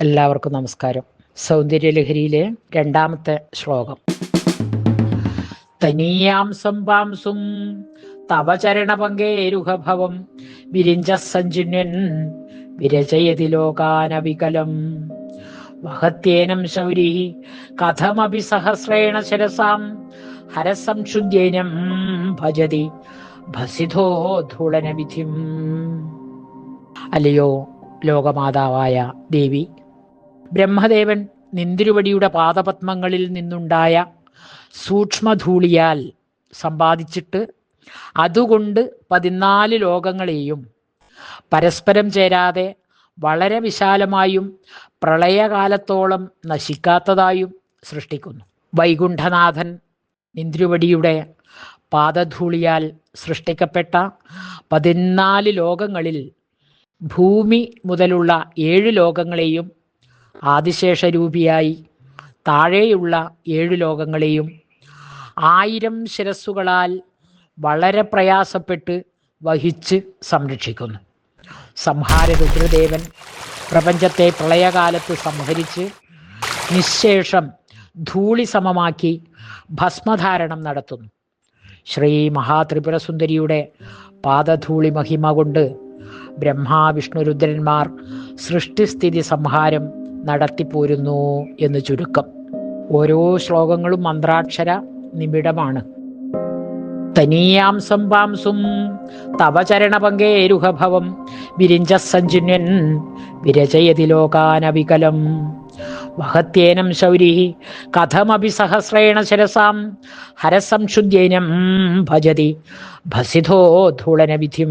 എല്ലാവർക്കും നമസ്കാരം. സൗന്ദര്യലഹരിയിലെ രണ്ടാമത്തെ ശ്ലോകം. തനീയാം സംപാംസും തവ ചരണപങ്കേരുഹഭവം വിരിഞ്ച സഞ്ജുന്യൻ വിരചയതി ലോകാനവികലം. മഹത്യേനം ശൗരി കഥമപി സഹസ്രേണ ശരസാം ഹരസംശുദ്ധ്യേനം ഭജതി ഭസിതോ ധൂളനവിധിം. അല്ലയോ ലോകമാതാവായ ദേവി ബ്രഹ്മദേവൻ നിന്തിരുവടിയുടെ പാദപത്മങ്ങളിൽ നിന്നുണ്ടായ സൂക്ഷ്മധൂളിയാൽ സമ്പാദിച്ചിട്ട് അതുകൊണ്ട് പതിനാല് ലോകങ്ങളെയും പരസ്പരം ചേരാതെ വളരെ വിശാലമായും പ്രളയകാലത്തോളം നശിക്കാത്തതായും സൃഷ്ടിക്കുന്നു. വൈകുണ്ഠനാഥൻ നിന്ദ്രുവടിയുടെ പാദധൂളിയാൽ സൃഷ്ടിക്കപ്പെട്ട പതിനാല് ലോകങ്ങളിൽ ഭൂമി മുതലുള്ള ഏഴ് ലോകങ്ങളെയും ആദിശേഷരൂപിയായി താഴെയുള്ള ഏഴു ലോകങ്ങളെയും ആയിരം ശിരസ്സുകളാൽ വളരെ പ്രയാസപ്പെട്ട് വഹിച്ച് സംരക്ഷിക്കുന്നു. സംഹാര രുദ്രദേവൻ പ്രപഞ്ചത്തെ പ്രളയകാലത്ത് സംഹരിച്ച് നിശേഷം ധൂളി സമമാക്കി ഭസ്മധാരണം നടത്തുന്നു. ശ്രീ മഹാത്രിപുരസുന്ദരിയുടെ പാദധൂളി മഹിമ കൊണ്ട് ബ്രഹ്മാവിഷ്ണുരുദ്രന്മാർ വിഷ്ണു രുദ്രന്മാർ സൃഷ്ടിസ്ഥിതി സംഹാരം നടത്തിപ്പോരുന്നു എന്ന് ചുരുക്കം. ഓരോ ശ്ലോകങ്ങളും മന്ത്രാക്ഷര നിബിഡമാണ്. തനീയാം സംപാംസും തവ ചരണപങ്കേരുഹഭവം വിരിഞ്ച സഞ്ജുന്യൻ വിരചയതി ലോകാനവികലം. വഹത്യേനം ശൗരി കഥമപി സഹസ്രേണ ശിരസാം ഹരസംശുദ്ധ്യേനം ഭജതി ഭസിതോ ധൂളനവിധിം.